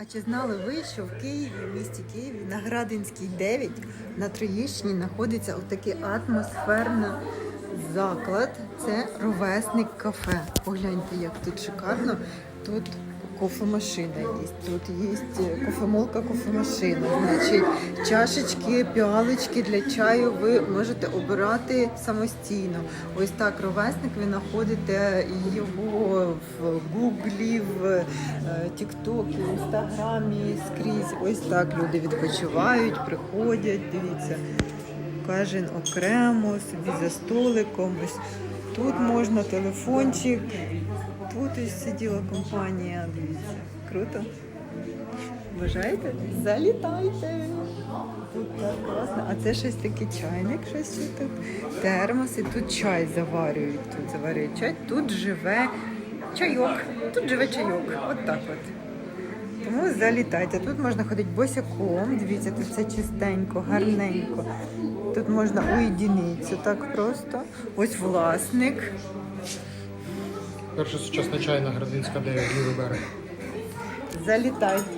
А чи знали ви, що в Києві, в місті Києві, на Градинській 9 на Троїщині знаходиться отакий атмосферний заклад. Це ровесник кафе. Погляньте, як тут шикарно. Тут кофемашина є. Тут є кофемолка, кофемашина. Значить, чашечки, піалочки для чаю ви можете обирати самостійно. Ось так ровесник ви знаходите його в Гуглі, в е, Тіктокі, в Інстаграмі скрізь. Ось так люди відпочивають, приходять. Дивіться, кожен окремо, собі за столиком. Ось тут можна телефончик. Тут сиділа компанія. Дивіться, круто. Бажаєте? Залітайте! Тут так класно. А це щось такий чайник, щось тут. Термос, і тут чай заварюють. Тут заварюють чай. Тут живе чайок. Тут живе чайок. От так от. Тому залітайте. Тут можна ходити босяком. Дивіться, тут все чистенько, гарненько. Тут можна уєдинитися так просто. Ось власник. Перша сучасна чайна Градинська 9, лівий берег. Залітайте.